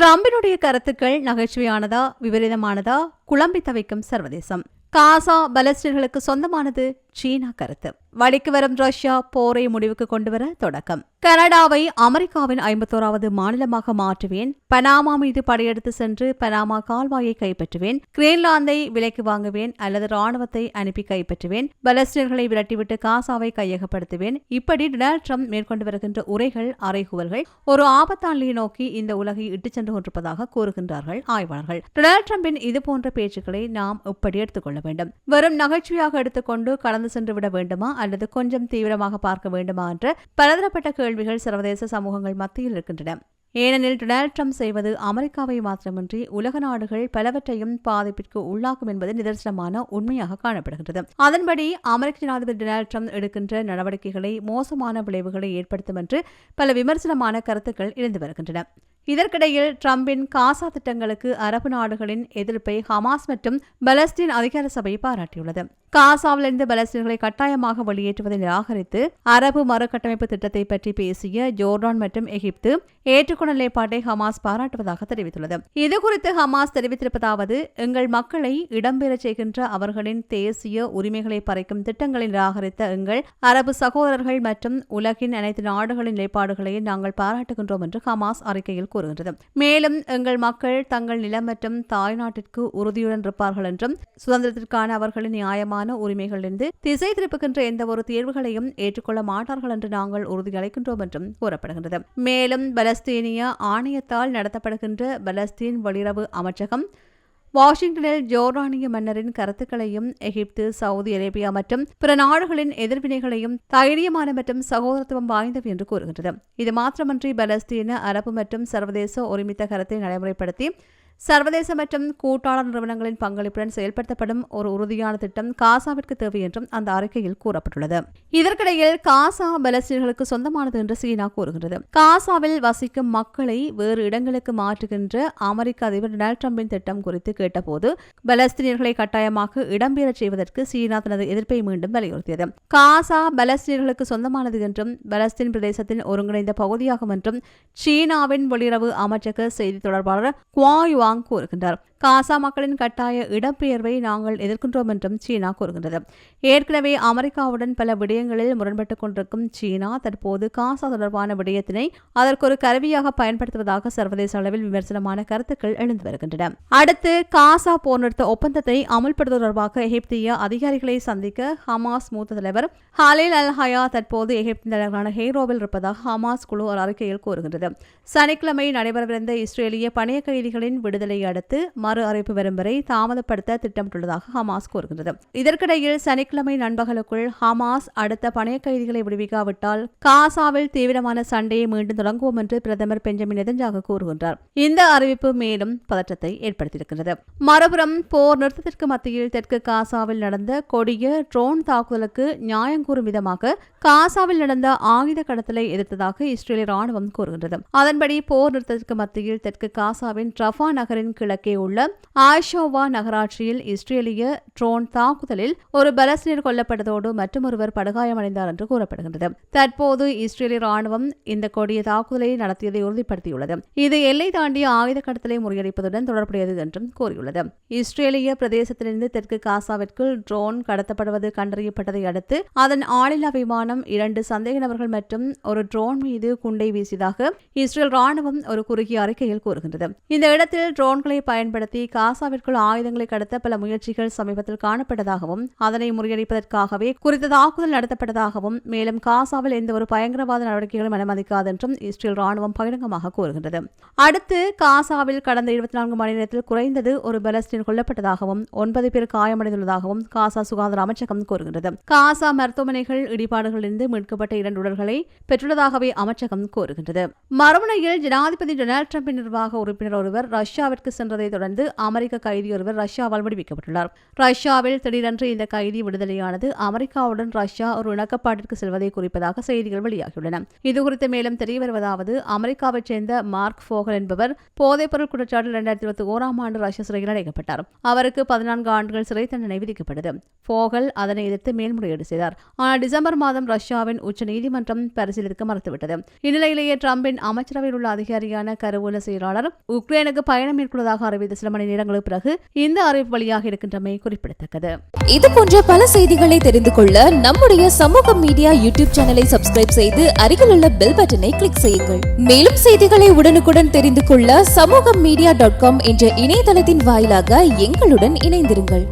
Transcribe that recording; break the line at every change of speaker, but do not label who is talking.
ட்ரம்பினுடைய கருத்துக்கள் நகைச்சுவையானதா விபரீதமானதா குழம்பி தவிக்கும் சர்வதேசம் காசா பலஸ்டீன்களுக்கு சொந்தமானது சீனா கருத்து. வழிக்கு வரும் ரஷ்யா போரை முடிவுக்கு கொண்டுவர தொடக்கம். கனடாவை அமெரிக்காவின் ஐம்பத்தோராவது மாநிலமாக மாற்றுவேன். பனாமா மீது படையெடுத்து சென்று பனாமா கால்வாயை கைப்பற்றுவேன். கிரீன்லாந்தை விலைக்கு வாங்குவேன் அல்லது ராணுவத்தை அனுப்பி கைப்பற்றுவேன். பலஸ்டீன்களை விரட்டிவிட்டு காசாவை கையகப்படுத்துவேன். இப்படி டொனால்ட் ட்ரம்ப் மேற்கொண்டு வருகின்ற உரைகள் அறைகூவல்கள் ஒரு ஆபத்தாண்டியை நோக்கி இந்த உலகை இட்டுச் சென்று கொண்டிருப்பதாக கூறுகின்றார்கள் ஆய்வாளர்கள். டொனால்ட் ட்ரம்பின் இதுபோன்ற பேச்சுக்களை நாம் இப்படி எடுத்துக்கொள்ள வேண்டும். வெறும் நகைச்சுவையாக எடுத்துக்கொண்டு கடந்த சென்று விட வேண்டுமா? அல்லது கொஞ்சம் தீவிரமாக பார்க்க வேண்டுமா? என்ற பலதரப்பட்ட கேள்விகள் சர்வதேச சமூகங்கள் மத்தியில் இருக்கின்றன. ஏனெனில் டொனால்ட் ட்ரம்ப் செய்வது அமெரிக்காவை மாத்திரமின்றி உலக நாடுகள் பலவற்றையும் பாதிப்பிற்கு உள்ளாக்கும் என்பது நிதர்சனமான உண்மையாக காணப்படுகின்றது. அதன்படி அமெரிக்க ஜனாதிபதி டொனால்ட் ட்ரம்ப் எடுக்கின்ற நடவடிக்கைகளை மோசமான விளைவுகளை ஏற்படுத்தும் என்று பல விமர்சனமான கருத்துக்கள் இருந்து வருகின்றன. இதற்கிடையில் ட்ரம்பின் காசா திட்டங்களுக்கு அரபு நாடுகளின் எதிர்ப்பை ஹமாஸ் மற்றும் பலஸ்தீன் அதிகார சபை பாராட்டியுள்ளது. காசாவிலிருந்து பலஸ்தீன்களை கட்டாயமாக வெளியேற்றுவதை நிராகரித்து அரபு மறுகட்டமைப்பு திட்டத்தை பற்றி பேசிய ஜோர்டான் மற்றும் எகிப்து ஏற்றுக்கொண்ட நிலைப்பாட்டை ஹமாஸ் பாராட்டுவதாக தெரிவித்துள்ளது. இதுகுறித்து ஹமாஸ் தெரிவித்திருப்பதாவது எங்கள் மக்களை இடம்பெறச் செய்கின்ற அவர்களின் தேசிய உரிமைகளை பறைக்கும் திட்டங்களை நிராகரித்த எங்கள் அரபு சகோதரர்கள் மற்றும் உலகின் அனைத்து நாடுகளின் நிலைப்பாடுகளையும் நாங்கள் பாராட்டுகின்றோம் என்று ஹமாஸ் அறிக்கையில் கூறுகின்றது. மேலும் எங்கள் மக்கள் தங்கள் நிலம் மற்றும் தாய்நாட்டிற்கு உறுதியுடன் இருப்பார்கள் என்றும் சுதந்திரத்திற்கான அவர்களின் நியாயமான உரிமைகளிலிருந்து திசை திருப்புகின்ற எந்த ஒரு தீர்வுகளையும் ஏற்றுக்கொள்ள மாட்டார்கள் என்று நாங்கள் உறுதியளிக்கின்றோம் என்றும் கூறப்படுகின்றது. மேலும் பலஸ்தீனிய ஆணையத்தால் நடத்தப்படுகின்ற பலஸ்தீன் வெளியுறவு அமைச்சகம் வாஷிங்டனில் ஜோர்டானிய மன்னரின் கருத்துக்களையும் எகிப்து சவுதி அரேபியா மற்றும் பிற நாடுகளின் எதிர்வினைகளையும் தைரியமான மற்றும் சகோதரத்துவம் வாய்ந்தவை என்று கூறுகின்றது. இது மாத்திரமன்றி பலஸ்தீன அரபு மற்றும் சர்வதேச ஒருமித்த கருத்தை நடைமுறைப்படுத்தி சர்வதேச மற்றும் கூட்டாளர் நிறுவனங்களின் பங்களிப்புடன் செயல்படுத்தப்படும் ஒரு உறுதியான திட்டம் காசாவிற்கு தேவை என்றும் அந்த அறிக்கையில் கூறப்பட்டுள்ளது. இதற்கிடையில் காசா பலஸ்தீன்களுக்கு சொந்தமானது என்று சீனா கூறுகின்றது. காசாவில் வசிக்கும் மக்களை வேறு இடங்களுக்கு மாற்றுகின்ற அமெரிக்க அதிபர் டொனால்ட் ட்ரம்பின் திட்டம் குறித்து கேட்டபோது பலஸ்தீனியர்களை கட்டாயமாக இடம்பெறச் செய்வதற்கு சீனா தனது எதிர்ப்பை மீண்டும் வலியுறுத்தியது. காசா பலஸ்தீனர்களுக்கு சொந்தமானது என்றும் பலஸ்தீன் பிரதேசத்தின் ஒருங்கிணைந்த பகுதியாகும் என்றும் சீனாவின் வெளியுறவு அமைச்சக செய்தி தொடர்பாளர் குவாயுவா வாங் கூறுகின்றார் காசா மக்களின் கட்டாய இடம்பெயர்வை நாங்கள் எதிர்க்கின்றோம் என்றும் சீனா கூறுகின்றது. ஏற்கனவே அமெரிக்காவுடன் பல விடயங்களில் முரண்பட்டுக் கொண்டிருக்கும் சீனா தற்போது காசா தொடர்பான விடயத்தினை அதற்கொரு கருவியாக பயன்படுத்துவதாக சர்வதேச அளவில் விமர்சனமான கருத்துக்கள் எழுந்து வருகின்றன. அடுத்து காசா போர் நிறுத்த ஒப்பந்தத்தை அமல்படுத்துவது தொடர்பாக எகிப்திய அதிகாரிகளை சந்திக்க ஹமாஸ் மூத்த தலைவர் ஹாலில் அல் ஹயா தற்போது எகிப்தின் தலைவரான ஹெய்ரோவில் இருப்பதாக ஹமாஸ் குழு ஒரு அறிக்கையில் கூறுகின்றது. சனிக்கிழமை நடைபெறவிருந்த இஸ்ரேலிய பணைய கைதிகளின் விடுதலையை அடுத்து மறு அறிவிப்பு வரும் வரை தாமதப்படுத்த திட்டமிட்டுள்ளதாக ஹமாஸ் கூறுகின்றது. இதற்கிடையில் சனிக்கிழமை நண்பகலுக்குள் ஹமாஸ் அடுத்த பணைய கைதிகளை விடுவிக்காவிட்டால் காசாவில் தீவிரமான சண்டையை மீண்டும் தொடங்குவோம் என்று பிரதமர் பெஞ்சமின் நெதஞ்சாக கூறுகின்றார். இந்த அறிவிப்பு மேலும் பதற்றத்தை ஏற்படுத்தியிருக்கிறது மறுபுறம் போர் நிறுத்தத்திற்கு மத்தியில் தெற்கு காசாவில் நடந்த கொடிய ட்ரோன் தாக்குதலுக்கு நியாயம் கூறும் விதமாக காசாவில் நடந்த ஆயுத கடத்தலை எதிர்த்ததாக இஸ்ரேலிய ராணுவம் கூறுகின்றது. அதன்படி போர் நிறுத்தத்திற்கு மத்தியில் தெற்கு காசாவின் ட்ரஃபா நகரின் கிழக்கே உள்ள உள்ள ஆஷோவா நகராட்சியில் இஸ்ரேலிய ட்ரோன் தாக்குதலில் ஒரு பலஸ்தீனர் கொல்லப்பட்டதோடு மற்றொருவர் படுகாயமடைந்தார் என்று கூறப்படுகின்றது. தற்போது இஸ்ரேலிய ராணுவம் இந்த கொடிய தாக்குதலை நடத்தியதை உறுதிப்படுத்தியுள்ளது. இது எல்லை தாண்டிய ஆயுத கடத்தலை முறியடிப்பதுடன் தொடர்புடையது என்றும் கூறியுள்ளது. இஸ்ரேலிய பிரதேசத்திலிருந்து தெற்கு காசாவிற்குள் ட்ரோன் கடத்தப்படுவது கண்டறியப்பட்டதை அடுத்து அதன் ஆளில்லா விமானம் இரண்டு சந்தேக நபர்கள் மற்றும் ஒரு ட்ரோன் மீது குண்டை வீசியதாக இஸ்ரேல் ராணுவம் ஒரு குறுகிய அறிக்கையில் கூறுகின்றது. இந்த இடத்தில் ட்ரோன்களை பயன்படுத்த காசாவிற்குள் ஆயுதங்களை கடத்த பல முயற்சிகள் சமீபத்தில் காணப்பட்டதாகவும் அதனை முறியடிப்பதற்காகவே குறித்த தாக்குதல் நடத்தப்பட்டதாகவும் மேலும் காசாவில் எந்த ஒரு பயங்கரவாத நடவடிக்கைகளும் அனுமதிக்காது என்றும் இஸ்ரேல் ராணுவம் பகிரங்கமாக கூறுகின்றது. அடுத்து காசாவில் கடந்த இருபத்தி நான்கு மணி நேரத்தில் குறைந்தது ஒரு பலஸ்தீன் கொல்லப்பட்டதாகவும் ஒன்பது பேர் காயமடைந்துள்ளதாகவும் காசா சுகாதார அமைச்சகம் கூறுகின்றது. காசா மருத்துவமனைகள் இடிபாடுகளிலிருந்து மீட்கப்பட்ட இரண்டு உடல்களை பெற்றுள்ளதாகவே அமைச்சகம் கூறுகின்றது. மறுமுனையில் ஜனாதிபதி டொனால்டு டிரம்பின் நிர்வாக உறுப்பினர் ஒருவர் ரஷ்யாவிற்கு சென்றதை தொடர்ந்து இருந்து அமெரிக்க கைதி ஒருவர் ரஷ்யாவால் விடுவிக்கப்பட்டுள்ளார். ரஷ்யாவில் திடீரென்று இந்த கைதி விடுதலையானது அமெரிக்காவுடன் ரஷ்யா ஒரு இணக்கப்பாட்டிற்கு செல்வதை குறிப்பதாக செய்திகள் வெளியாகியுள்ளன. இதுகுறித்து மேலும் தெரியவருவதாவது அமெரிக்காவைச் சேர்ந்த மார்க் ஃபோகல் என்பவர் போதைப்பொருள் குற்றச்சாட்டில் இரண்டாயிரத்தி இருபத்தி ஓராம் ஆண்டு ரஷ்ய சிறையில் அடைக்கப்பட்டார். அவருக்கு பதினான்கு ஆண்டுகள் சிறை தண்டனை விதிக்கப்பட்டது. ஃபோகல் அதனை எதிர்த்து மேல்முறையீடு செய்தார். ஆனால் டிசம்பர் மாதம் ரஷ்யாவின் உச்சநீதிமன்றம் பரிசீலிக்க மறுத்துவிட்டது. இந்நிலையிலேயே டிரம்பின் அமைச்சரவையில் உள்ள அதிகாரியான கருவூல செயலாளர் உக்ரைனுக்கு பயணம் மேற்கொள்வதாக அறிவித்த சில மணி நேரங்களுக்கு பிறகு இந்த அறிவிப்பு வெளியாக இருக்கின்றமை குறிப்பிடத்தக்கது.
இது போன்ற பல செய்திகளை தெரிந்து கொள்ள நம்முடைய சமூக மீடியா யூடியூப் சேனலை சப்ஸ்கிரைப் செய்து அருகில் உள்ள பெல் பட்டனை கிளிக் செய்யுங்கள். மேலும் செய்திகளை உடனுக்குடன் தெரிந்து கொள்ள சமூக மீடியா டாட் காம் என்ற இணையதளத்தின் வாயிலாக எங்களுடன் இணைந்திருங்கள்.